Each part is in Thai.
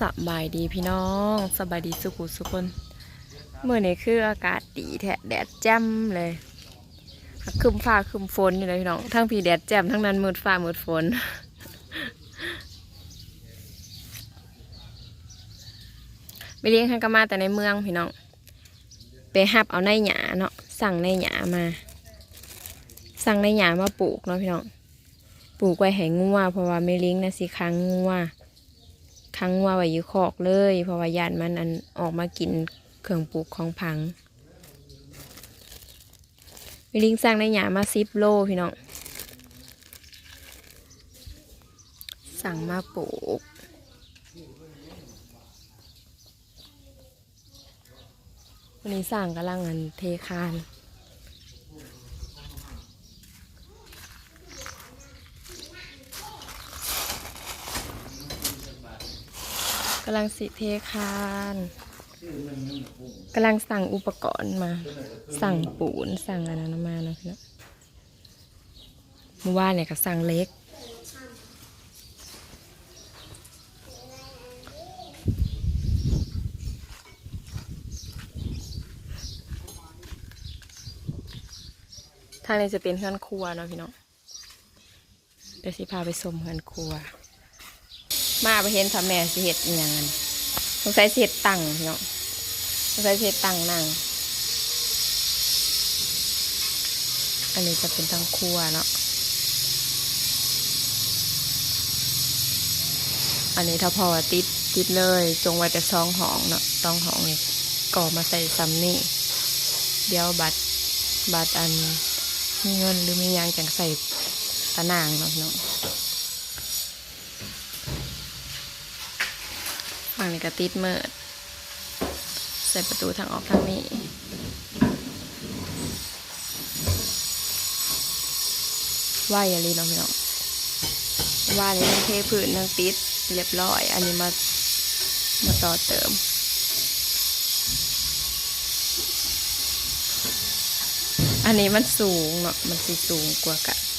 สบายดีพี่น้องสบายดีสุขุสุคนเมื่อนี้คืออากาศดีแท้แดดแจ่มเลยคึมฟ้าคึมฝนอยู่เลยพี่น้องทั้งพี่แดดแจ่มทั้งนั้นมืดฟ้ามืดฝนไปเลี้ยงข้างกมาแต่ในเมืองพี่น้อง ไปหับเอาในหยาเนาะสั่งในหยามา สั่งในหยามาปลูกเนาะพี่น้องปลูกไว้ให้งัวเพราะว่าไม่เลี้ยงนะสิค้างงัว ค้งว่าไว้อยู่คอกเลย เพราะว่าญาติมันอันออกมากินเครื่องปลูกของพังวิลิงสร้างในหยามาซิปโลพี่น้องสั่งมาปลูกวันนี้สั่งกำลังอันเทคานำลังสิเทคานกำลังสั่งอุปกรณ์มา สั่งปูนสั่งอะไรนะมาเนาะพี่เนาะเมื่อวานเนี่ยก็สั่งเล็ก ทางนี้จะเป็นเฮือนครัวเนาะพี่เนาะเดี๋ยวสิพาไปชมเฮือนครัว มาไปเห็นทำแม่สิเห็ดอหย่างนั้นสงสัยสิเห็ดตังพี่น้องสงสัยสิเห็ดตังนั่งอันนี้จะเป็นทางครัวเนาะอันนี้ถ้าพอติดติดเลยจงไว้แต่ซองหองเนาะซองหองนี่ก่อมาใส่ซัมนี่ เดี๋ยวบัตรบัตรอันมีเงินหรือมียางจังใส่ตะนางเนาะพี่น้อง ฝั่งนี้ก็ติดเมิดใส่ประตูทางออกทางนี้ว่าอย่าลืมน้องพี่น้องว่าเลยทั้งเทพื้นทั้งติดเรียบร้อย อันนี้มามาต่อเติมอันนี้มันสูงเนาะ มันสิสูงกว่ากัน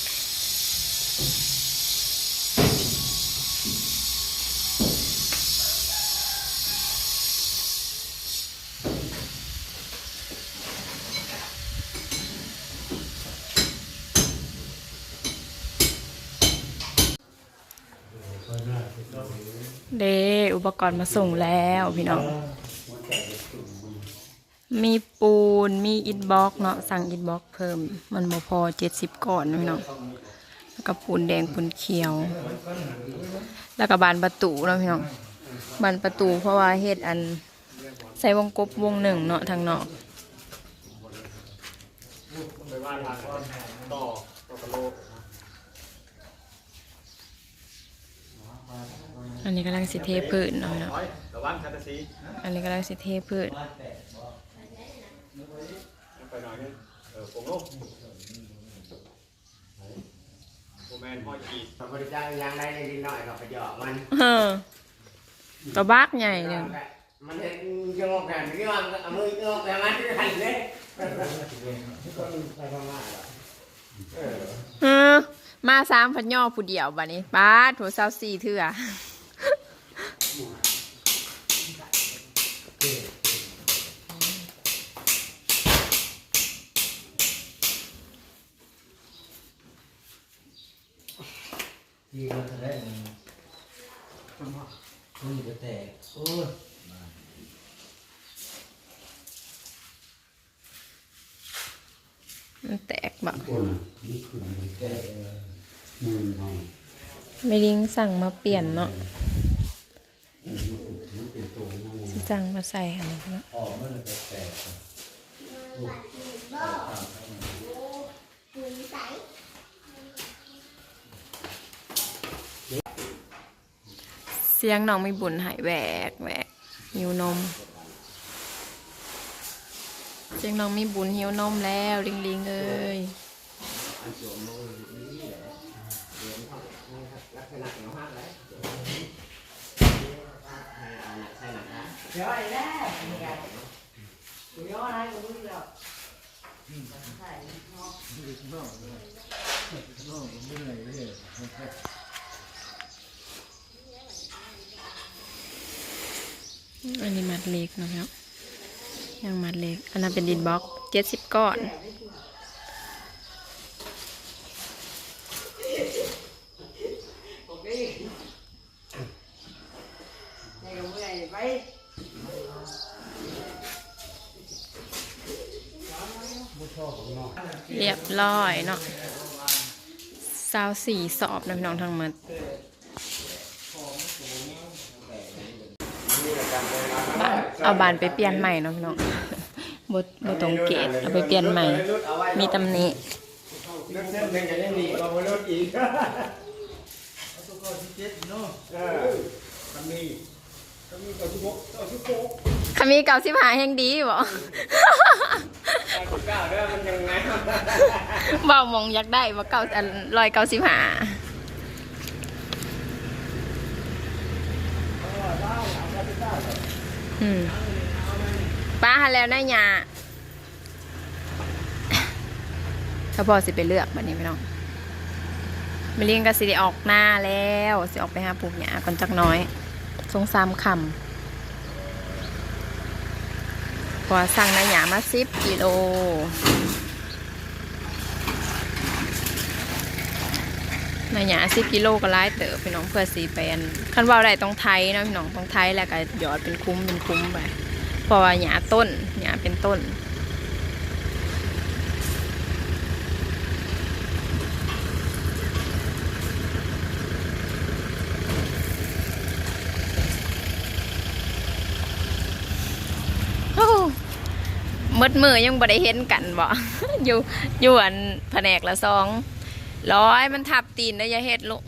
เดอุปกรณ์มาส่งแล้วพี่น้อง มีปูนมีอิฐบล็อกเนาะสั่งอิฐบล็อกเพิ่ม มันบ่พอเจ็ดสิบก่อนพี่น้องแล้วก็ปูนแดงปูนเขียว แล้วก็บานประตูเนาะพี่น้องบานประตูเพราะว่าเฮ็ดอันใส่วงกบวงหนึ่งเนาะทางนอกไปว่าทางต่อต่อกระโลก อันนี้กำลังสิเทพื้นเนาะพี่น้องร้อยระวังคาตาซีอันนี้กำลังสิเทพื้นไปหน่อยนึงเออโปงโลกโมแมนห้อยกีดพระพุทธเจ้ายังได้นิดหน่อยก็ไปหยอกมันเออตัวบักใหญ่เนี่ยมันเห็นยงอกกันที่ว่าเอามือยงอกแต่มันที่หันเลยไปพม่าเหรอเออเออมาสามพันย่อผู้เดียวบัดนี้ป้าดโถเศร้าสี่เถื่อ ที่เราจะได้มันมันจะแตกโอ้ยมันแตกแบบคนนี่คือมันแตกมือเราไม่ลิงสั่งมาเปลี่ยนเนาะมันเป็นตัว นั่งมาใส่อันเนาะออกมันจะแตกเสียงน้องไม่บุญหายแหวกแหวกหิวนม เสียงน้องมีบุญหิวนมแล้วลิงลิงเอ้ยลักษณะของห้างเล ยใช่หนักนะเดี๋ยวไอ้แรกกูย้อนอะไรกูรู้แล้วเอันนี้มัดเล็กนะพี่น้องยังมัดเล็ก อันนั้นเป็นดินบล็อกเจ็ดสิบก้อน เรียบร้อยเนาะซาวสี่สอบนะพี่น้องทั้งหมดบ้านเอาบานไปเปลี่ยนใหม่เนาะพี่น้องบทบตรงเกตเอาไปเปลี่ยนใหม่ มีตำหนิรถเส้นหนึ่งก็ยังดีกว่ารถอีกตัวก็ที่เจ็ดเนาะเออมันมีก็มีกับที่บกกับที่โกคามีเก่าสิบหาแห่งดีบ่ไอ้ค นก้าวเด้อมันยังไงเบามองอยากได้ว่าเก่าอันลอยเก่าสิบหาอืมป้าหันแล้วนะยาถ้าพอสิไปเลือกบัดนี้พี่น้องมาเลี้ยงก็สิได้ออกหน้าแล้ว สิออกไปหาปลูกหญ้าก่อนจักน้อยสงสามคำ พอสั่งใน้าหญ้ามาสิบกิโลนายหยาสิบกิโลก็ร้ายเต๋อพี่น้องเพื่อสีแปนคันว่าได้ต้องไทยนะพี่น้องต้องไทยแล้วก็หยอดเป็นคุ้มเป็นคุ้มไปเพราะว่าหยาต้นหยาเป็นต้น โอ้ มืดมือยังบ่ได้เห็นกันบ่ อยู่อยู่อันแผนกละสองร้อยมันทับตีนได้อยาเฮ็ดลูก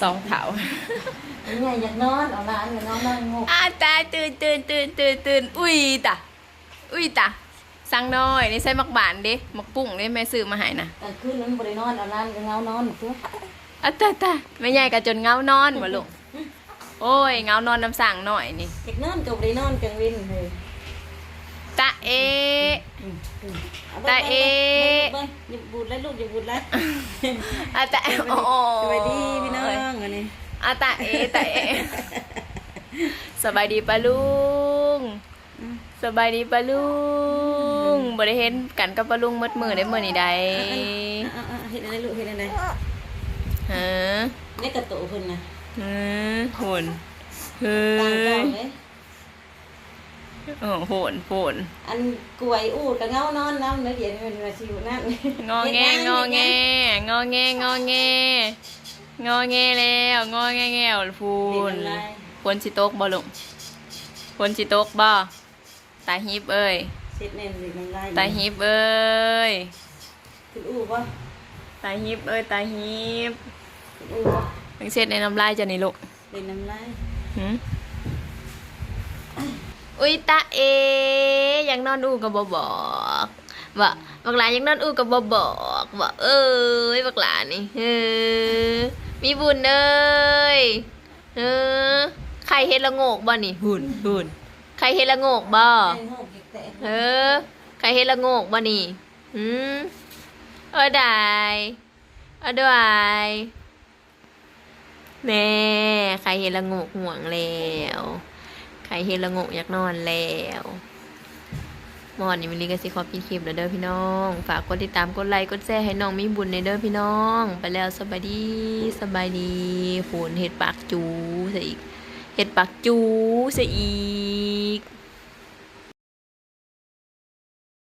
สองเถาเนี่ยอยากนอนเอาร้านอยากนอนนั่งงกอาตายตื่นตื่นตื่นตื่นตื่นอุ้ยตะอุ้ยตะสั่งน้อยนี่ใส่มักบานเด้มักปุ้งเด้แม่ซื้อมาให้นะกลางคืนนั้นบริโนอนเอาร้านก็เงานอนเพื่อ อะตาตาแม่ใหญ่ก็จนเงานอนบ่ลูกโอ้ยเงานอนน้ำสั่งหน่อยนี่อยากนอนกับบริโนอนกลางวินเลยตาเอเอาแต่เอ๊ะไปอย่าบูดแล้วลูกอย่าบูดแล้วอาตาเอโอ้สวัสดีพี่น้องอันนี้อาตาเอตาเอสบายดีปะลุงสบายดีปะลุงบ่ได้เห็นกันกับปะลุงมืดมือได้มื้อนี้ใด อะอะเห็นอะไรลูกเห็นอะไร ฮะ นี่กระโตเพิ่นนะฮะหุ่นเฮ้ต่างกันยเลยโอ้โหนโหนอันกล้วยอูดกับเงานอนน้ำเนื้อเย็นเป็นมาชิวนั่นงอแงงอแงงอแงงอแงงอแงแล้วงอแงแงวพูพูนนฝนสิตกบ่ลุงฝนสิตกบ่ตาฮิบเอ้ยเช็ดเน่นสิน้ำลายตาฮิบเอ้ยคุณอู้ป่ะตาฮิบเอ้ยตาฮิบคุณ อู้ป่ะทั้งเช็ดในน้ำลายจะนี่ลูกเป็นน้ำลายหืมอุ้ยตาเอยังนอนอูกับบ่บอกว่าบักหลายังนอนอูกับบ่บอกว่าเอ้ยบักหลานี่เออมีบุญเอ้ยเออใครเฮ็ดละโงกบ่นี่หุ่นหุ่นใครเฮ็ดละโงกบ่ไอ้หกแตะเออใครเฮ็ดละโงกบ่นี่หืมเออได้เออได้ แน่ใครเฮ็นละงกห่วงแล้วใครเฮ็นละงกอยากนอนแล้วมอนนี่มิลีก็สิขอปิดคลิปแล้วเด้อพี่น้อง ฝากกดติดตามกดไลค์กดแชร์ให้น้องมีบุญในเด้อพี่น้อง ไปแล้วสบายดีสบายดีฝนเห็ดปากจูซะอีกเห็ดปากจูซะอีก